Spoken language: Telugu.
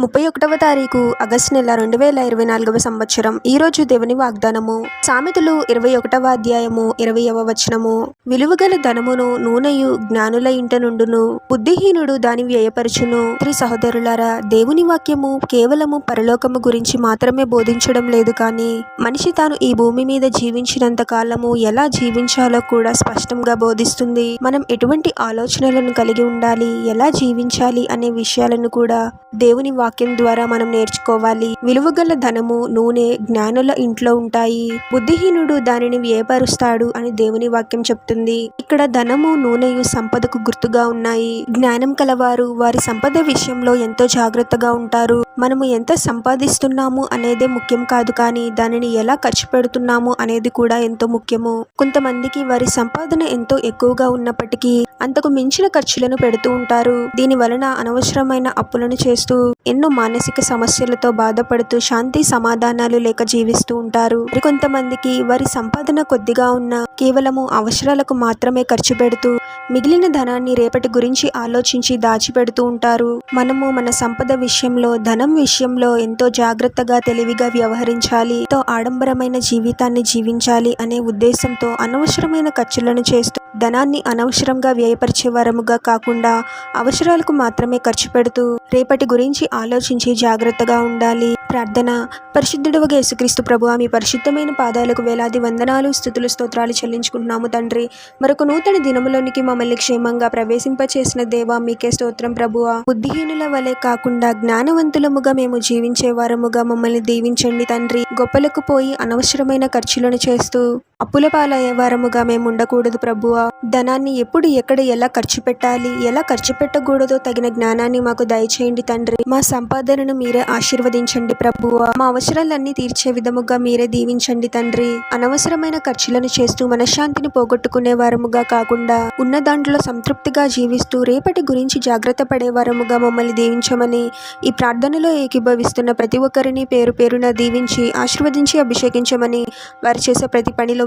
ముప్పై ఒకటవ తారీఖు ఆగస్టు నెల రెండు వేల ఇరవై నాలుగవ సంవత్సరం. ఈ రోజు దేవుని వాగ్దానము. సామెతలు ఇరవై ఒకటవ అధ్యాయము ఇరవయవ వచనము. విలువగల ధనమును నూనెయు జ్ఞానుల ఇంట నుండును బుద్ధిహీనుడు దాని వ్యయపరచును. త్రి సహోదరులారా దేవుని వాక్యము కేవలము పరలోకము గురించి మాత్రమే బోధించడం లేదు కానీ మనిషి తాను ఈ భూమి మీద జీవించినంత కాలము ఎలా జీవించాలో కూడా స్పష్టంగా బోధిస్తుంది. మనం ఎటువంటి ఆలోచనలను కలిగి ఉండాలి ఎలా జీవించాలి అనే విషయాలను కూడా దేవుని వాక్యం వాక్యం ద్వారా మనం నేర్చుకోవాలి. విలువగల ధనము నూనె జ్ఞానుల ఇంట్లో ఉంటాయి. బుద్ధిహీనుడు దానిని వ్యయపరుస్తాడు అని దేవుని వాక్యం చెప్తుంది. ఇక్కడ ధనము నూనెయు సంపదకు గుర్తుగా ఉన్నాయి. జ్ఞానం కలవారు వారి సంపద విషయంలో ఎంతో జాగ్రత్తగా ఉంటారు. మనము ఎంత సంపాదిస్తున్నాము అనేదే ముఖ్యం కాదు కానీ దానిని ఎలా ఖర్చు పెడుతున్నాము అనేది కూడా ఎంతో ముఖ్యము. కొంతమందికి వారి సంపాదన ఎంతో ఎక్కువగా ఉన్నప్పటికీ అంతకు మించిన ఖర్చులను పెడుతూ ఉంటారు. దీని వలన అనవసరమైన అప్పులను చేస్తూ ఎన్నో మానసిక సమస్యలతో బాధపడుతూ శాంతి సమాధానాలు లేక జీవిస్తూ ఉంటారు. మరికొంతమందికి వారి సంపాదన కొద్దిగా ఉన్న కేవలము అవసరాలకు మాత్రమే ఖర్చు పెడుతూ మిగిలిన ధనాన్ని రేపటి గురించి ఆలోచించి దాచిపెడుతూ ఉంటారు. మనము మన సంపద విషయంలో ధనం విషయంలో ఎంతో జాగ్రత్తగా తెలివిగా వ్యవహరించాలి. ఎంతో ఆడంబరమైన జీవితాన్ని జీవించాలి అనే ఉద్దేశంతో అనవసరమైన ఖర్చులను చేస్తూ ధనాన్ని అనవసరంగా వ్యయపరిచే వారముగా కాకుండా అవసరాలకు మాత్రమే ఖర్చు పెడుతూ రేపటి గురించి ఆలోచించి జాగ్రత్తగా ఉండాలి. ప్రార్థన. పరిశుద్ధుడవగా యేసుక్రీస్తు ప్రభు మీ పరిశుద్ధమైన పాదాలకు వేలాది వందనాలు స్థుతులు స్తోత్రాలు చెల్లించుకుంటున్నాము తండ్రి. మరొక నూతన దినములోనికి మమ్మల్ని క్షేమంగా ప్రవేశింపచేసిన దేవా మీకే స్తోత్రం ప్రభువా బుద్ధిహీనుల వలె కాకుండా జ్ఞానవంతులముగా మేము జీవించే వారముగా మమ్మల్ని దీవించండి తండ్రి. గొప్పలకు పోయి అనవసరమైన ఖర్చులను చేస్తూ అప్పుల పాలయ్యే వారముగా మేము ఉండకూడదు ప్రభువా. ధనాన్ని ఎప్పుడు ఎక్కడ ఎలా ఖర్చు పెట్టాలి ఎలా ఖర్చు పెట్టకూడదో తగిన జ్ఞానాన్ని మాకు దయచేయండి తండ్రి. మా సంపాదనను మీరే ఆశీర్వదించండి ప్రభువా. మా అవసరాలన్నీ తీర్చే విధముగా మీరే దీవించండి తండ్రి. అనవసరమైన ఖర్చులను చేస్తూ మనశ్శాంతిని పోగొట్టుకునే వారముగా కాకుండా ఉన్న దాంట్లో సంతృప్తిగా జీవిస్తూ రేపటి గురించి జాగ్రత్త పడే వారముగా మమ్మల్ని దీవించమని ఈ ప్రార్థనలో ఏకీభవిస్తున్న ప్రతి ఒక్కరిని పేరు పేరున దీవించి ఆశీర్వదించి అభిషేకించమని వారు చేసే ప్రతి పనిలో